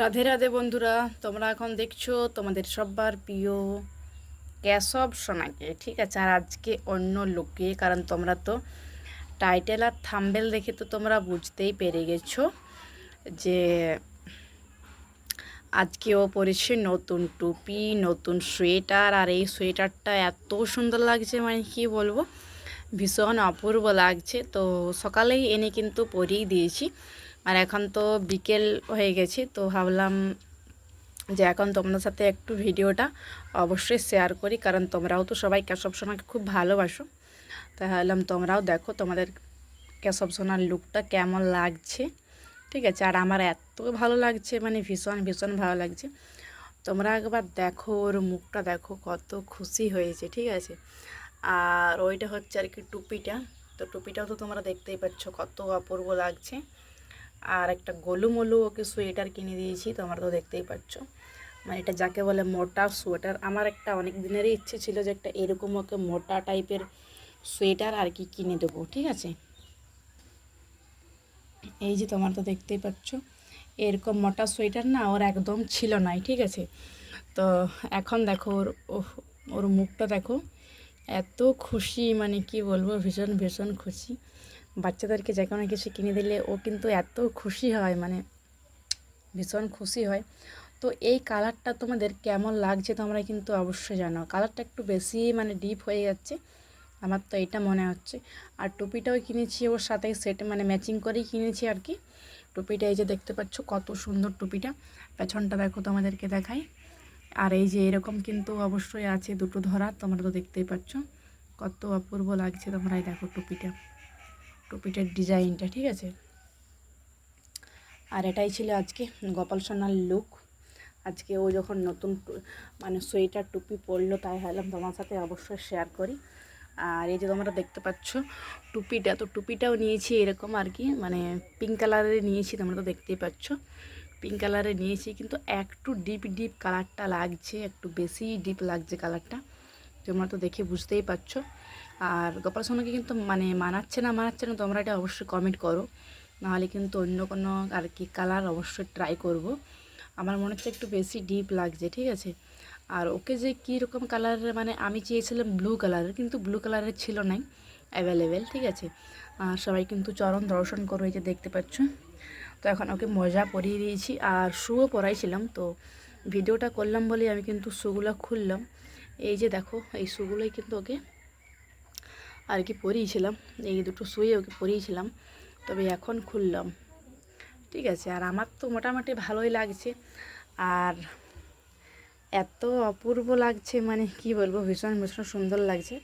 রাধে রাধে বন্ধুরা, তোমরা এখন দেখছ তোমাদের সবার প্রিয় কেশব সোনাকে, ঠিক আছে? আর আজকে অন্য লোকে কারণ তোমরা তো টাইটেল আর থাম্বেল দেখে তো তোমরা বুঝতেই পেরে গেছো যে আজকে ও পরেছে নতুন টুপি, নতুন সোয়েটার, আর এই সোয়েটারটা এত সুন্দর লাগছে মানে কি বলব? ভীষণ অপূর্ব লাগছে। তো সকালেই এনে কিন্তু পরিয়ে দিয়েছি। আর এখন তো বিকেল হয়ে গেছে, তো ভাবলাম যে এখন তোমাদের সাথে একটু ভিডিওটা অবশ্যই শেয়ার করি, কারণ তোমরাও তো সবাই সোনাকে খুব ভালোবাসো। তাই ভাবলাম তোমরাও দেখো তোমাদের কেশব সোনার লুকটা কেমন লাগছে। ঠিক আছে, আর আমার এত ভালো লাগছে মানে ভীষণ ভীষণ ভালো লাগছে। তোমরা একবার দেখো, ওর মুখটা দেখো, কত খুশি হয়েছে, ঠিক আছে। আর ওইটা হচ্ছে আর কি টুপিটা, তো টুপিটাও তো তোমরা দেখতেই পাচ্ছ, কত অপূর্ব লাগছে। আর একটা গোলুমলু ওকে সোয়েটার কিনে দিয়েছি, তোমরা তো দেখতেই পাচ্ছ। মানে এটা যাকে বলে মোটা সোয়েটার। আমার একটা অনেক দিনেরই ইচ্ছে ছিল যে একটা এরকম ওকে মোটা টাইপের সোয়েটার আর কি কিনে দেবো, ঠিক আছে? এই যে তোমরা তো দেখতেই পাচ্ছ, এরকম মোটা সোয়েটার না ওর একদম ছিল নাই, ঠিক আছে? তো এখন দেখো ওর ওর মুখটা দেখো, এত খুশি মানে কি বলব, ভীষণ ভীষণ খুশি। বাচ্চাদেরকে যে কোনো কিছু কিনে দিলে ও কিন্তু এত খুশি হয় মানে ভীষণ খুশি হয়। তো এই কালারটা তোমাদের কেমন লাগছে তোমরা কিন্তু অবশ্যই জানো কালারটা একটু বেশি মানে ডিপ হয়ে যাচ্ছে, আমার তো এটা মনে হচ্ছে। আর টুপিটাও কিনেছি ওর সাথে সেট মানে ম্যাচিং করেই কিনেছি আর কি। টুপিটা এই যে দেখতে পাচ্ছ, কত সুন্দর টুপিটা। পেছনটা দেখো তোমাদেরকে দেখাই। আর এই যে এরকম কিন্তু অবশ্যই আছে দুটো ধরা, তোমরা তো দেখতেই পাচ্ছ। কত অপূর্ব লাগছে তোমরাই দেখো টুপিটা। টুপিটার ডিজাইনটা, ঠিক আছে? আর এটাই ছিল আজকে গোপাল সোনার লুক আজকে ও যখন নতুন মানে সোয়েটার, টুপি পরলো, তাই ভাবলাম তোমার সাথে অবশ্যই শেয়ার করি। আর এই যে তোমরা দেখতে পাচ্ছ, টুপিটা, তো টুপিটাও নিয়েছি এরকম আর কি মানে পিঙ্ক কালারের নিয়েছি, তোমরা তো দেখতেই পাচ্ছ। পিঙ্ক কালারে নিয়েছি, কিন্তু একটু ডিপ ডিপ কালারটা লাগছে, একটু বেশি ডিপ লাগছে কালারটা তোমরা তো দেখে বুঝতেই পারছ। আর গোপাল সোনাকে কিন্তু মানে মানাচ্ছে না মানাচ্ছে না, তোমরা এটা অবশ্যই কমেন্ট করো। নাহলে কিন্তু অন্য কোনো আর কি কালার অবশ্যই ট্রাই করব। আমার মনে হচ্ছে একটু বেশি ডিপ লাগছে, ঠিক আছে? আর ওকে যে কী রকম কালারের মানে আমি চেয়েছিলাম ব্লু কালারের কিন্তু ব্লু কালারের ছিল নাই অ্যাভেলেবেল ঠিক আছে? আর সবাই কিন্তু চরণ দর্শন করো, এই যে দেখতে পাচ্ছ। তো এখন ওকে মজা পরিয়ে দিয়েছি, আর শুও পরাইছিলাম, তো ভিডিওটা করলাম বলে আমি কিন্তু শুগুলো খুললাম। এই যে দেখো, এই শুগুলোই কিন্তু ওকে আর কি পরিয়েছিলাম। এই দুটো শুয়ে ওকে পরিয়েছিলাম। তবে এখন খুললাম। ঠিক আছে, আর আমার তো মোটামুটি ভালোই লাগছে। আর এত অপূর্ব লাগছে মানে কি বলব, ভীষণ ভীষণ সুন্দর লাগছে।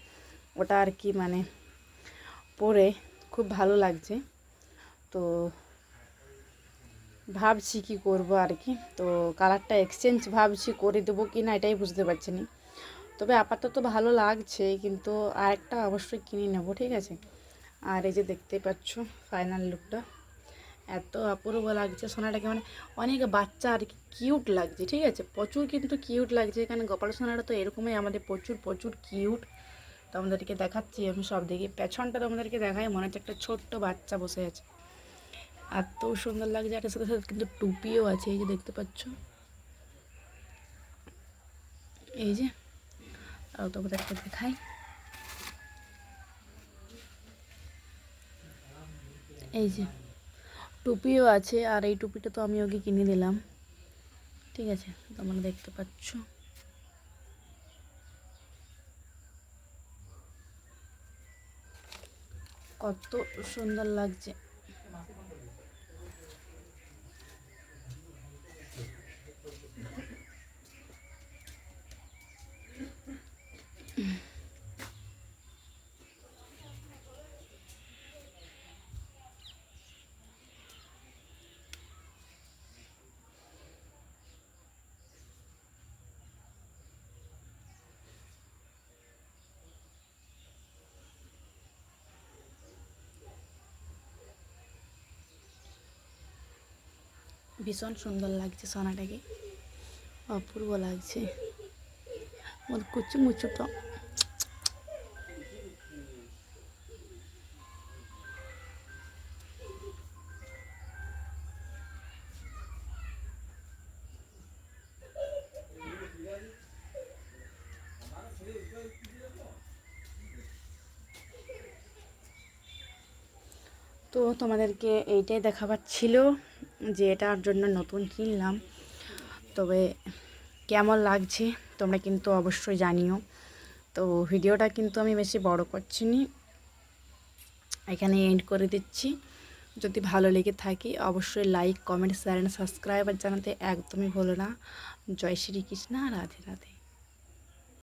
ওটা আর কি মানে পরে খুব ভালো লাগছে। তো ভাবছি কি করব আর কি। তো কালারটা এক্সচেঞ্জ ভাবছি করে দেবো কি না এটাই বুঝতে পারছি না। তবে আপাতত ভালো লাগছে, কিন্তু আরেকটা অবশ্যই কিনে নেব, ঠিক আছে? আর এই যে দেখতেই পাচ্ছ ফাইনাল লুকটা এত অপূর্ব লাগছে, সোনাটাকে মানে অনেক বাচ্চা আর কি কিউট লাগছে, ঠিক আছে? প্রচুর কিন্তু কিউট লাগছে, এখানে গোপাল সোনাটা তো এরকমই আমাদের প্রচুর প্রচুর কিউট তো আমাদেরকে দেখাচ্ছি, আমি সব দেখি। পেছনটা তোমাদেরকে দেখাই, মনে হচ্ছে একটা ছোট্ট বাচ্চা বসে আছে। এত সুন্দর লাগছে, আর সাথে সাথে কিন্তু টুপিও আছে, এই যে দেখতে পাচ্ছ? এই যে আর তোমাদেরকে দেখাই। এই যে, টুপিও আছে, আর এই টুপিটা তো আমি ওকে কিনে দিলাম। ঠিক আছে, তোমরা দেখতে পাচ্ছ। কত সুন্দর লাগছে। ভীষণ সুন্দর লাগছে সোনাটাকে। অপূর্ব লাগছে। কুচু মুচুটা। তো তোমাদেরকে এইটাই দেখাবার ছিল। যে এটার জন্য নতুন কিনলাম। তবে কেমন লাগছে তোমরা কিন্তু অবশ্যই জানিও। তো ভিডিওটা কিন্তু আমি বেশি বড় করছি নি। এখানে এন্ড করে দিচ্ছি। যদি ভালো লেগে থাকে অবশ্যই like comment share and subscribe আর জানাতে একদমই ভুলো না। জয় শ্রীকৃষ্ণ, রাধে রাধে।